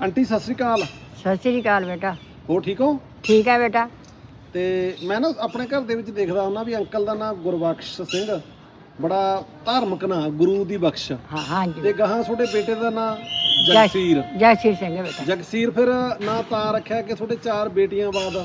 Aunty Sat Sri ਅਕਾਲ। ਸਤਿ ਸ੍ਰੀ ਅਕਾਲ ਬੇਟਾ। ਹੋ ਠੀਕ ਹੋ? ਠੀਕ ਹੈ ਬੇਟਾ। ਤੇ ਮੈਂ ਨਾ ਆਪਣੇ ਘਰ ਦੇ ਵਿੱਚ ਦੇਖਦਾ ਹੁੰਦਾ ਵੀ ਅੰਕਲ ਦਾ ਨਾਂ ਗੁਰਬਖਸ਼ ਸਿੰਘ। ਬੜਾ ਧਾਰਮਿਕ ਨਾਂ ਗੁਰੂ ਦੀ ਬਖਸ਼। ਹਾਂ ਹਾਂਜੀ। ਤੇ ਗਾਹਾਂ ਤੁਹਾਡੇ ਬੇਟੇ ਦਾ ਨਾਂ ਜਗਸੀਰ। ਜੈ ਸਿੰਘ ਹੈ ਬੇਟਾ। ਜਗਸੀਰ ਫਿਰ ਨਾਂ ਤਾਂ ਰੱਖਿਆ ਕਿ ਤੁਹਾਡੇ ਚਾਰ ਬੇਟੀਆਂ ਬਾਅਦ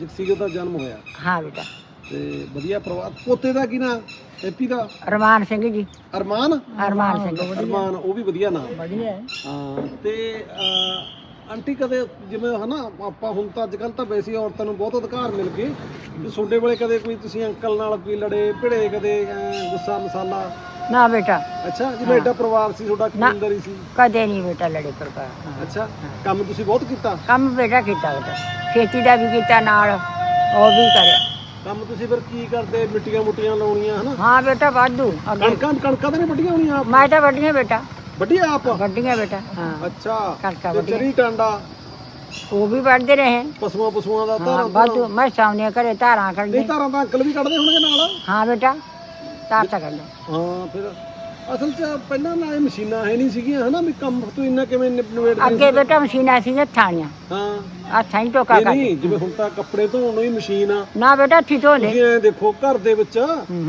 ਜਗਸੀਰ ਦਾ ਜਨਮ ਹੋਇਆ। ਹਾਂ ਬੇਟਾ। ਤੇ ਵਧੀਆ ਪਰਿਵਾਰ। ਪੋਤੇ ਦਾ ਕੀ ਨਾਂ ਹੈਪੀ ਦਾ? ਰਮਾਨ ਸਿੰਘ ਜੀ। ਅਰਮਾਨ? ਅਰਮਾਨ ਸਿੰਘ ਅਰਮਾਨ ਉਹ ਵੀ ਵਧੀਆ ਨਾਂ ਵਧੀਆ ਹੈ। ਹਾਂ ਤੇ ਅਹ, ਆਂਟੀ ਕਦੇ ਜਿਵੇਂ ਹਨਾ ਆਪਾਂ ਹੁਣ ਤਾਂ ਅੱਜ ਕੱਲ ਤਾਂ ਵੈਸੇ ਔਰਤਾਂ ਨੂੰ ਬਹੁਤ ਅਧਿਕਾਰ ਮਿਲ ਗਏ। ਤੇ ਵੇਲੇ ਕਦੇ ਕੋਈ ਤੁਸੀਂ ਅੰਕਲ ਨਾਲ ਕੋਈ ਲੜੇ ਭਿੜੇ ਕਦੇ ਗੁੱਸਾ ਮਸਾਲਾ? ਨਾ ਬੇਟਾ। ਅੱਛਾ ਜਿਵੇਂ ਐਡਾ ਪਰਿਵਾਰ ਸੀ ਤੁਹਾਡਾ। ਕਬੀਲਦਾਰੀ ਸੀ? ਕਦੇ ਨਹੀਂ ਬੇਟਾ ਲੜੇ ਪ੍ਰਕਾਰ। ਅੱਛਾ ਕੰਮ ਤੁਸੀਂ ਬਹੁਤ ਕੀਤਾ? ਕੰਮ ਬੇਟਾ ਕੀਤਾ ਬੇਟਾ ਖੇਤੀ ਦਾ ਵੀ ਕੀਤਾ ਨਾਲ ਉਹ ਵੀ ਕਰਿਆ। ਕੰਮ ਤੁਸੀਂ ਫਿਰ ਕੀ ਕਰਦੇ? ਮਿੱਟੀਆਂ ਮੁੱਟੀਆਂ ਲਾਉਣੀਆਂ ਹਨਾ? ਹਾਂ ਬੇਟਾ ਵਾਧੂ ਅੱਗੇ। ਕਣਕਾਂ ਕਣਕਾਂ ਤਾਂ ਨਹੀਂ ਵੱਡੀਆਂ ਹੋਣੀਆਂ ਆਪ? ਮੈਂ ਤਾਂ ਵੱਡੀਆਂ ਬੇਟਾ। ਵੱਡੀਆਂ ਆਪ? ਵੱਡੀਆਂ ਬੇਟਾ ਹਾਂ। ਅੱਛਾ। ਕਣਕਾਂ ਤੇ। ਚਰੀ ਟਾਂਡਾ? ਉਹ ਵੀ ਵੱਢਦੇ ਰਹੇ। ਪਸ਼ੂਆਂ ਪਸ਼ੂਆਂ ਦਾ ਹਾਂ ਧਾਰਾਂ। ਵਾਧੂ ਮੈਂ ਸਾਹਮਣੇ ਘਰੇ ਧਾਰਾਂ ਨਹੀਂ ਕੱਢਦੇ ਧਾਰਾਂ ਤਾਂ ਅੰਕਲ ਵੀ ਕੱਢਦੇ ਹੋਣਗੇ ਨਾਲ? ਹਾਂ ਬੇਟਾ ਧਾਰ ਤਾਂ ਹਾਂ ਫਿਰ ਅਸਲ 'ਚ ਪਹਿਲਾਂ ਨਾ ਇਹ ਮਸ਼ੀਨਾਂ ਹੈ ਨਹੀਂ ਸੀਗੀਆਂ ਹਨਾ ਵੀ ਕੰਮ ਤੂੰ ਇੰਨਾ ਕਿਵੇਂ ਨਿਪ- ਨਿਬੇੜਦੇ ਅੱਗੇ ਬੇਟਾ ਮਸ਼ੀਨਾਂ ਸੀ ਥਾਣੀਆਂ। ਹਾਂ। ਹੱਥਾਂ ਹੀ ਟੋਕਾ ਇਹ ਕਰ ਨਹੀਂ ਜਿਵੇਂ ਹੁਣ ਤਾਂ ਕੱਪੜੇ ਧੋਣ ਨੂੰ ਹੀ ਮਸ਼ੀਨ ਆ। ਨਾ ਬੇਟਾ ਹੱਥੀਂ ਧੋ ਲੈ। ਤੁਸੀਂ ਐ ਦੇਖੋ ਘਰ ਦੇ ਵਿੱਚ।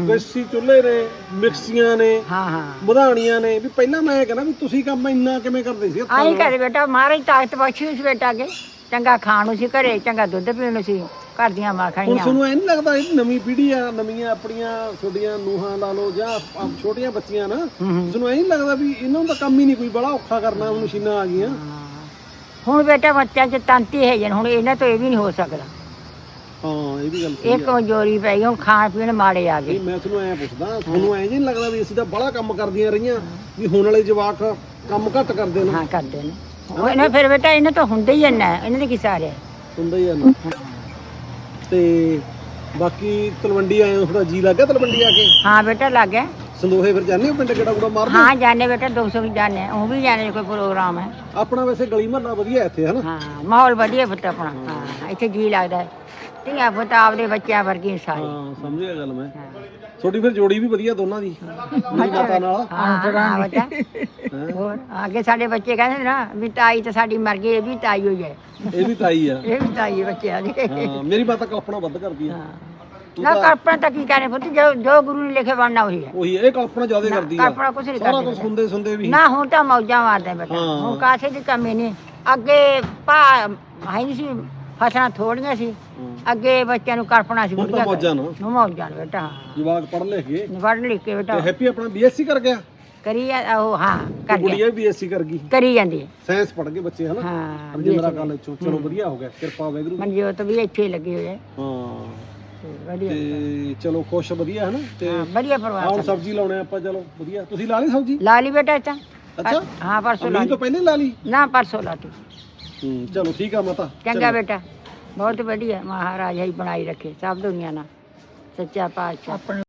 ਗੈਸੀ ਚੁੱਲ੍ਹੇ ਨੇ ਮਿਕਸੀਆਂ ਨੇ ਹਾਂ ਹਾਂ। ਮਧਾਣੀਆਂ ਨੇ। ਵੀ ਪਹਿਲਾਂ ਮੈਂ ਕਹਿੰਦਾ ਵੀ ਤੁਸੀਂ ਕੰਮ ਇੰਨਾ ਕਿਵੇਂ ਕਰਦੇ ਸੀ ਹੱਥਾਂ ਆਈ ਨਾਲ? ਕਰੇ ਬੇਟਾ ਮਹਾਰਾਜ ਤਾਕਤ ਬਖਸ਼ੀ ਉਸ ਬੇਟਾ ਕੇ ਚੰਗਾ ਖਾਣ ਨੂੰ ਸੀ ਘਰੇ ਚੰਗਾ ਦੁੱਧ ਪੀਣ ਨੂੰ ਸੀ। ਘਰ ਦੀਆਂ ਮਾਂ ਹੁਣ ਤੁਹਾਨੂੰ ਐ ਨਹੀਂ ਲੱਗਦਾ ਇਹ ਨਵੀਂ ਪੀੜ੍ਹੀ ਆ ਨਵੀਆਂ ਆਪਣੀਆਂ ਛੋਟੀਆਂ ਨੂਹਾਂ ਲਾ ਲਓ ਜਾਂ ਆਪ ਛੋਟੀਆਂ ਬੱਚੀਆਂ ਨਾ। ਤੁਹਾਨੂੰ ਐ ਨਹੀਂ ਲੱਗਦਾ ਵੀ ਇਹਨਾਂ ਤਾਂ ਕੰਮ ਹੀ ਨਹੀਂ ਕੋਈ ਬੜਾ ਔਖਾ ਕਰਨਾ ਹੁਣ ਮਸ਼ੀਨਾਂ ਆ ਗਈਆਂ। ਹੁਣ ਬੇਟਾ ਬੱਚਿਆਂ 'ਚ ਤੰਤੀ ਹੈ ਜਨ ਹੁਣ ਇਹਨਾਂ ਤੋਂ ਇਹ ਵੀ ਨਹੀਂ ਹੋ ਸਕਦਾ। ਹਾਂ ਇਹ ਵੀ ਗੱਲ ਸਹੀ ਇਹ ਆ। ਕਮਜ਼ੋਰੀ ਪੈ ਗਈ ਹੁਣ ਖਾਣ ਪੀਣ ਮਾੜੇ ਆ ਨਹੀਂ ਗਏ ਮੈਂ ਤੁਹਾਨੂੰ ਐ ਪੁੱਛਦਾ ਤੁਹਾਨੂੰ ਐ ਨਹੀਂ ਲੱਗਦਾ ਵੀ ਅਸੀਂ ਤਾਂ ਬੜਾ ਕੰਮ ਕਰਦੀਆਂ ਰਹੀਆਂ ਵੀ ਹੁਣ ਵਾਲੇ ਜਵਾਕ ਕੰਮ ਘੱਟ ਕਰਦੇ ਨੇ। ਹਾਂ ਕਰਦੇ ਨੇ। ਉਹ ਇਹਨਾਂ ਫਿਰ ਬੇਟਾ ਇਹਨਾਂ ਤੋਂ ਹੁੰਦੇ ਹੀ ਇੰਨਾ ਹੈ, ਇਹਨਾਂ ਦੇ ਕੀ ਸਾਰੇ ਹੁੰਦਾ ਹੀ ਆ ਨਾ। ਤੇ ਬਾਕੀ ਤਲਵੰਡੀ ਆਏ ਹੋ ਥੋੜਾ ਜੀ ਲੱਗਾ ਤਲਵੰਡੀ ਆ ਕੇ? ਹਾਂ ਬੇਟਾ ਲੱਗ ਗਿਆ। ਸੰਦੋਹੇ ਫਿਰ ਜਾਂਦੇ ਹੋ ਪਿੰਡ ਕਿਹੜਾ ਕੁੜਾ ਮਾਰਦੇ ਹਾਂ? ਜਾਣੇ ਬੇਟਾ 200 ਵੀ ਜਾਣੇ ਉਹ ਵੀ ਜਾਣੇ ਕੋਈ ਪ੍ਰੋਗਰਾਮ ਹੈ। ਆਪਣਾ ਵੈਸੇ ਗਲੀ ਮਹੱਲਾ ਵਧੀਆ ਇੱਥੇ ਹਨਾ ਹਾਂ ਮਾਹੌਲ ਵਧੀਆ ਪੁੱਤ ਆਪਣਾ। ਹਾਂ ਇੱਥੇ ਜੀ ਲੱਗਦਾ ਹੈ। ਧੀਆਂ ਪੁੱਤ ਆਪਦੇ ਬੱਚਿਆਂ ਵਰਗੀ ਸਾਰੇ ਹਾਂ ਸਮਝਿਆ ਗੱਲ ਮੈਂ। ਤੁਹਾਡੀ ਫਿਰ ਜੋੜੀ ਵੀ ਵਧੀਆ ਦੋਨਾਂ ਦੀ। ਮੇਰੀ ਮਾਤਾ ਨਾਲ। ਹਾਂ ਬੱਚਾ? ਹੋਰ ਅੱਗੇ ਸਾਡੇ ਬੱਚੇ ਕਹਿੰਦੇ ਨਾ ਵੀ ਤਾਈ ਤਾਂ ਸਾਡੀ ਮਰ ਗਈ ਇਹ ਵੀ ਤਾਈ ਹੋਈ ਹੈ। ਇਹ ਵੀ ਤਾਈ ਆ। ਇਹ ਵੀ ਤਾਈ ਹੈ ਬੱਚਿਆਂ ਦੀ। ਹਾਂ ਮੇਰੀ ਮਾਤਾ ਕਲਪਨਾ ਵੱਧ ਕਰਦੀ ਆ। ਹਾਂ। ਨਾ ਕਲਪਨਾ ਤਾਂ ਕੀ ਕਰੇ ਪੁੱਤ ਜੋ ਜੋ ਗੁਰੂ ਨੇ ਲਿਖੇ ਬਣਨਾ ਉਹੀ ਹੈ। ਉਹੀ ਇਹ ਕਲਪਨਾ ਜ਼ਿਆਦਾ ਕਰਦੀ ਆ। ਕਲਪਨਾ ਕੁਛ ਨਹੀਂ ਸਾਰਾ ਕਰਦੀ ਕੁਝ ਸੁਣਦੇ ਸੁਣਦੇ ਵੀ। ਨਾ ਹੁਣ ਤਾਂ ਮੌਜਾਂ ਮਾਰਦੇ ਬੇਟਾ। ਹੁਣ ਕਾਸੇ ਦੀ ਕਮੀ ਨਹੀਂ। ਅੱਗੇ ਭਾ ਹੈ ਨਹੀਂ ਸੀ। ਫਸਲਾਂ ਥੋੜੀਆਂ ਸੀ। ਹਾਂ। ਅੱਗੇ ਬੱਚਿਆਂ ਨੂੰ ਕਲਪਨਾ ਸੀ ਹੁਣ ਤਾਂ ਮੌਜਾਂ ਨਾ ਨੂੰ। ਮੌਜਾਂ ਨੇ ਬੇਟਾ। ਜਵਾਕ ਪੜ੍ਹ ਲਿਖ ਗਏ ਪੜ੍ਹ ਲਿਖ ਕੇ ਬੇਟਾ। ਤੇ ਹੈਪੀ ਆਪਣਾ ਬੀਐਸਸੀ ਕਰ ਗਿਆ? ਕਰੀ ਜਾ- ਉਹ ਹਾਂ ਕਰ ਗਿਆ। ਗੁੜੀਆ ਬੀਐਸਸੀ ਕਰ ਗਈ। ਕਰੀ ਜਾਂਦੀ ਹੈ। ਸਾਇੰਸ ਪੜ੍ਹ ਗਏ ਬੱਚੇ ਹਨਾ? ਹਾਂ ਰਜਿੰਦਰਾ ਕਾਲਜ ਚੋਂ ਚਲੋ ਵਧੀਆ ਹੋ ਗਿਆ। ਕਿਰਪਾ ਵੈਗਰੂ ਮਨਜੋਤ ਵੀ ਇੱਥੇ ਲੱਗੀ ਹੋਈ ਹੈ ਹਾਂ। ਤੇ ਵਧੀਆ ਤੇ ਚਲੋ ਖੁਸ਼ ਵਧੀਆ ਹਨਾ? ਤੇ ਹਾਂ ਵਧੀਆ ਪਰਿਵਾਰ ਸਾਡਾ। ਸਬਜ਼ੀ ਲਾਉਣੇ ਆਪਾਂ ਚਲੋ ਵਧੀਆ। ਤੁਸੀਂ ਲਾ ਲਈ ਸਬਜ਼ੀ? ਲਾ ਲਈ ਬੇਟਾ ਤਾਂ ਅੱਛਾ? ਹਾਂ ਪਰਸੋਂ ਲਾ ਅਮੀਨ ਤੋਂ ਲਈ। ਪਹਿਲੇ ਲਾ ਲਈ। ਨਾ ਪਰਸੋਂ ਲਾ ਤੀ ਹੂੰ ਚਲੋ ਠੀਕ ਆ ਮਾਤਾ। ਚੰਗਾ ਬੇਟਾ। ਬਹੁਤ ਵਧੀਆ ਮਹਾਰਾਜ ਹੀ ਬਣਾਈ ਰੱਖੇ ਸਭ ਦੁਨੀਆ ਨਾਲ। ਸੱਚਾ ਪਾਤਸ਼ਾਹ।